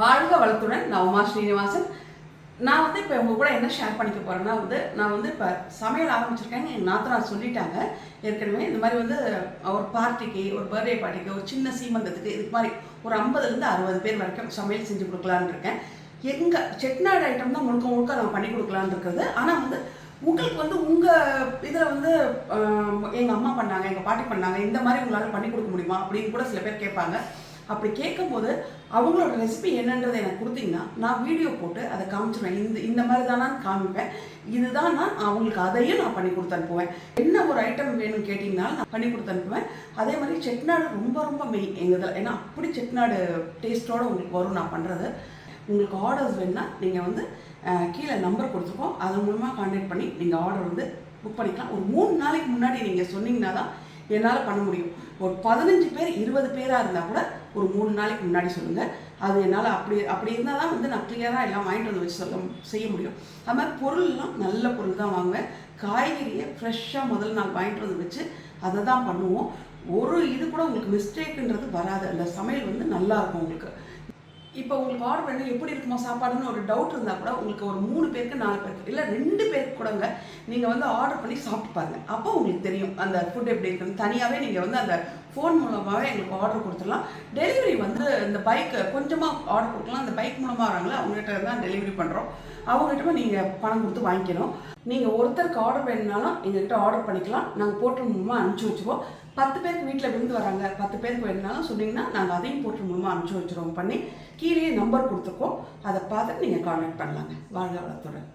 வாழ்க வளத்துடன். நான் உமா ஸ்ரீனிவாசன். நான் வந்து இப்போ உங்கள் கூட என்ன ஷேர் பண்ணிக்க போகிறேன்னா வந்து நான் வந்து இப்போ சமையல் ஆரம்பிச்சிருக்கேங்க எங்கள் நாத்தனார் சொல்லிட்டாங்க. ஏற்கனவே இந்த மாதிரி வந்து ஒரு பார்ட்டிக்கு ஒரு பர்த்டே பார்ட்டிக்கு ஒரு சின்ன சீமந்தத்துக்கு இது மாதிரி ஒரு ஐம்பதுலேருந்து அறுபது பேர் வரைக்கும் சமையல் செஞ்சு கொடுக்கலான்னு இருக்கேன். எங்கள் செட்நாடு ஐட்டம் தான் முழுக்க முழுக்க நான் பண்ணி கொடுக்கலான்னு இருக்கிறது. ஆனால் வந்து உங்களுக்கு வந்து உங்கள் இதில் வந்து எங்கள் அம்மா பண்ணாங்க எங்கள் பாட்டி பண்ணாங்க இந்த மாதிரி உங்களால் பண்ணி கொடுக்க முடியுமா அப்படின்னு கூட சில பேர் கேட்பாங்க. அப்படி கேட்கும்போது அவங்களோட ரெசிபி என்னன்றதை எனக்கு கொடுத்தீங்கன்னா நான் வீடியோ போட்டு அதை காமிச்சிருவேன். இந்த இந்த மாதிரி தானான்னு காமிப்பேன். இதுதான் நான் அவங்களுக்கு அதையும் நான் பண்ணி கொடுத்து அனுப்புவேன். என்ன ஒரு ஐட்டம் வேணும்னு கேட்டிங்கன்னா நான் பண்ணி கொடுத்து அனுப்புவேன். அதே மாதிரி செட்நாடு ரொம்ப ரொம்ப மெயின் எங்கள் இதில். ஏன்னா அப்படி செட்நாடு டேஸ்ட்டோடு உங்களுக்கு வரும் நான் பண்ணுறது உங்களுக்கு ஆர்டர்ஸ் வேணுன்னா நீங்கள் வந்து கீழே நம்பர் கொடுத்துருக்கோம் அதன் மூலமாக கான்டாக்ட் பண்ணி நீங்கள் ஆர்டர் வந்து புக் பண்ணிக்கலாம். ஒரு மூணு நாளைக்கு முன்னாடி நீங்கள் சொன்னீங்கன்னா தான் என்னால் பண்ண முடியும். ஒரு பதினஞ்சு பேர் இருபது பேராக இருந்தால் கூட ஒரு மூணு நாளைக்கு முன்னாடி சொல்லுங்கள் அது என்னால் அப்படி அப்படி இருந்தால் தான் வந்து நான் கிளியராக எல்லாம் வாங்கிட்டு வந்து வச்சு சொல்ல செய்ய முடியும். அது மாதிரி பொருள்லாம் நல்ல பொருள் தான் வாங்குவேன். காய்கறியை ஃப்ரெஷ்ஷாக முதல் நாள் வாங்கிட்டு வந்து வச்சு அதை தான் பண்ணுவோம். ஒரு இது கூட உங்களுக்கு மிஸ்டேக்குன்றது வராது. அந்த சமையல் வந்து நல்லாயிருக்கும் உங்களுக்கு. இப்போ உங்களுக்கு ஆர்டர் பண்ணி எப்படி இருக்குமோ சாப்பாடுன்னு ஒரு டவுட் இருந்தால் கூட உங்களுக்கு ஒரு மூணு பேருக்கு நாலு பேருக்கு இல்லை ரெண்டு பேருக்கு கூடங்க நீங்கள் வந்து ஆர்டர் பண்ணி சாப்பிட்டு பாருங்க. அப்போ உங்களுக்கு தெரியும் அந்த ஃபுட் எப்படி இருக்குன்னு. தனியாகவே நீங்கள் வந்து அந்த ஃபோன் மூலமாகவே எங்களுக்கு ஆர்டர் கொடுத்துடலாம். டெலிவரி வந்து இந்த பைக் கொஞ்சமாக ஆர்டர் கொடுக்கலாம். அந்த பைக் மூலமாக வராங்களே அவங்ககிட்ட தான் டெலிவரி பண்ணுறோம் அவங்ககிட்ட நீங்கள் பணம் கொடுத்து வாங்கிக்கணும். நீங்கள் ஒருத்தருக்கு ஆர்டர் வேணுனாலும் எங்கள்கிட்ட ஆர்டர் பண்ணிக்கலாம். நாங்கள் போட்டு மூலமாக அனுப்பிச்சி வச்சுருவோம். பத்து பேருக்கு வீட்டில் விருந்து வராங்க. பத்து பேருக்கு வேணுனாலும் சொன்னீங்கன்னா நாங்கள் அதையும் போட்டு மூலமாக அனுப்பிச்சி வச்சுருவோம். பண்ணி கீழே நம்பர் கொடுத்துருக்கோம். அதை பார்த்துட்டு நீங்கள் காண்டாக்ட் பண்ணலாங்க. வாழ்க வளத்துடன்.